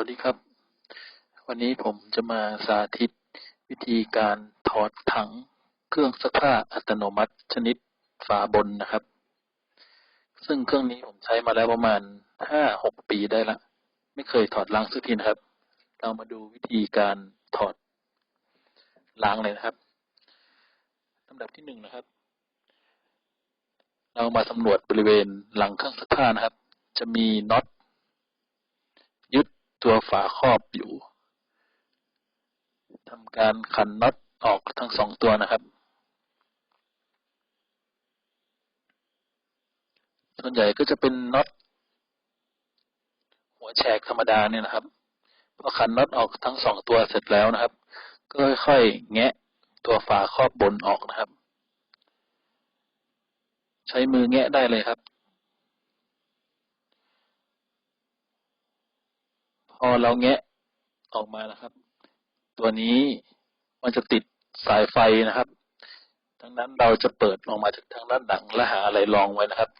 วัสดีครับ วันนี้ผมจะมาสาธิตวิธีการถอดถังเครื่องซักผ้าอัตโนมัติชนิดฝาบนนะครับ ซึ่งเครื่องนี้ผมใช้มาแล้วประมาณห้าหกปีได้ละ ไม่เคยถอดล้างสักทีนะครับ เรามาดูวิธีการถอดล้างเลยนะครับลำดับที่หนึ่งนะครับ เรามาสำรวจบริเวณหลังเครื่องซักผ้านะครับ จะมีน็อต ตัวฝาครอบอยู่ทำการขันน็อตออกทั้งสองตัวนะครับ ส่วนใหญ่ก็จะเป็นน็อตหัวแฉกธรรมดาเนี่ยนะครับพอขันน็อตออกทั้งสองตัวเสร็จแล้วนะครับ ก็ค่อยๆแงะตัวฝาครอบบนออกนะครับ ใช้มือแงะได้เลยครับ พอเราแงะออกมานะครับ ตัวนี้มันจะติดสายไฟนะครับดังนั้นเราจะเปิดออกมาจากทางด้านหลังและหาอะไรรองไว้นะครับ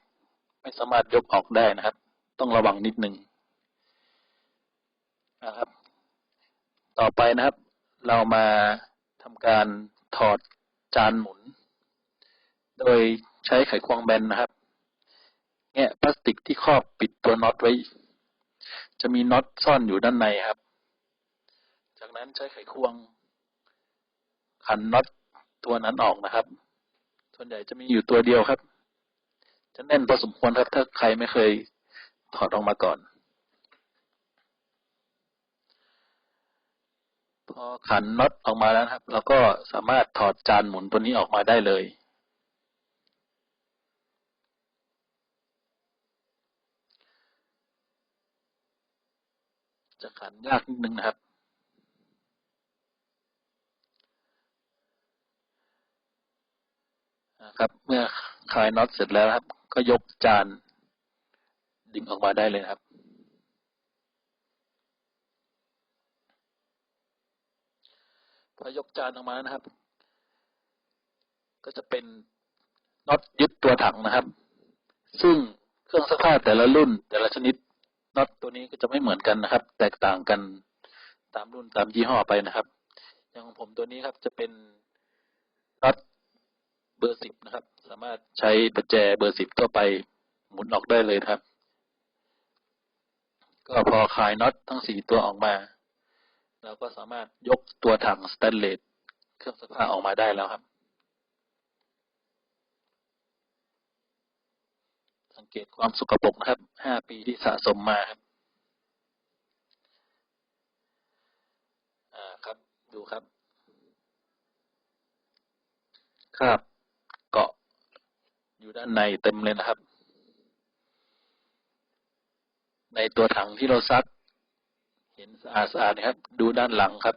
ไม่สามารถยกออกได้นะครับ ต้องระวังนิดนึงนะครับ ต่อไปนะครับ เรามาทำการถอดจานหมุน โดยใช้ไขควงแบนนะครับแงะพลาสติกที่ครอบปิดตัวน็อตไว้ จะมีน็อตซ่อนอยู่ด้านในครับ จากนั้นใช้ไขควง ขันน็อตตัวนั้นออกนะครับ ส่วนใหญ่จะมีอยู่ตัวเดียวครับ จะแน่นพอสมควรครับ ถ้าใครไม่เคยถอดออกมาก่อน พอขันน็อตออกมาแล้วครับ เราก็สามารถถอดจานหมุนตัวนี้ออกมาได้เลย จะขันยากนิดนึงนะครับนะครับ เมื่อคลายน็อตเสร็จแล้วครับ ก็ยกจานดึงออกมาได้เลยครับพอยกจานออกมานะครับ ก็จะเป็นน็อตยึดตัวถังนะครับ ซึ่งเครื่องซักผ้าแต่ละรุ่นแต่ละชนิด น็อตตัวนี้ก็จะไม่เหมือนกันนะครับ แตกต่างกันตามรุ่นตามยี่ห้อไปนะครับ อย่างของผมตัวนี้ครับจะเป็นน็อตเบอร์สิบนะครับ สามารถใช้ประแจเบอร์สิบทั่วไปหมุนออกได้เลยครับ ก็พอคลายน็อตทั้งสี่ตัวออกมาเราก็สามารถยกตัวถังสแตนเลสเครื่องซักผ้าออกมาได้แล้วครับ สังเกตความสกปรกนะครับ ห้าปีที่สะสมมาครับอ่าครับ ดูครับคราบเกาะอยู่ด้านในเต็มเลยนะครับ ในตัวถังที่เราซัก เห็นสะอาดสะอาดนะครับ ดูด้านหลังครับ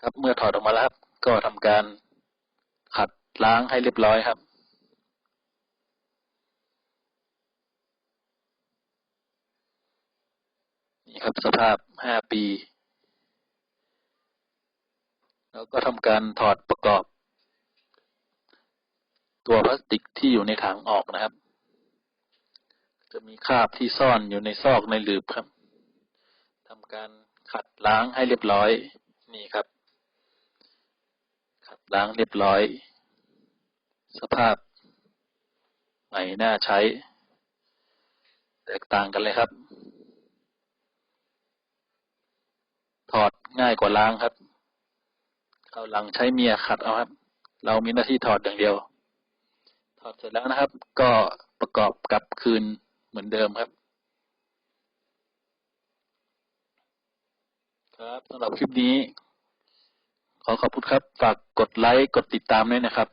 ครับเมื่อถอดออกมาแล้วครับ ก็ทำการ ล้างให้เรียบร้อยครับนี่ครับสภาพห้าปี แล้วก็ทำการถอดประกอบ ตัวพลาสติกที่อยู่ในถังออกนะครับ จะมีคราบที่ซ่อนอยู่ในซอกในหลืบครับทำการขัดล้างให้เรียบร้อยนี่ครับ ขัดล้างเรียบร้อย สภาพใหม่น่าใช้ แตกต่างกันเลยครับ ถอดง่ายกว่าล้างครับเขาหลังใช้เมียขัดเอาครับ เรามีหน้าที่ถอดอย่างเดียว ถอดเสร็จแล้วนะครับ ก็ประกอบกลับคืนเหมือนเดิมครับ ครับสำหรับคลิปนี้ ขอขอบคุณครับ ฝากกดไลค์ กดติดตามด้วยนะครับ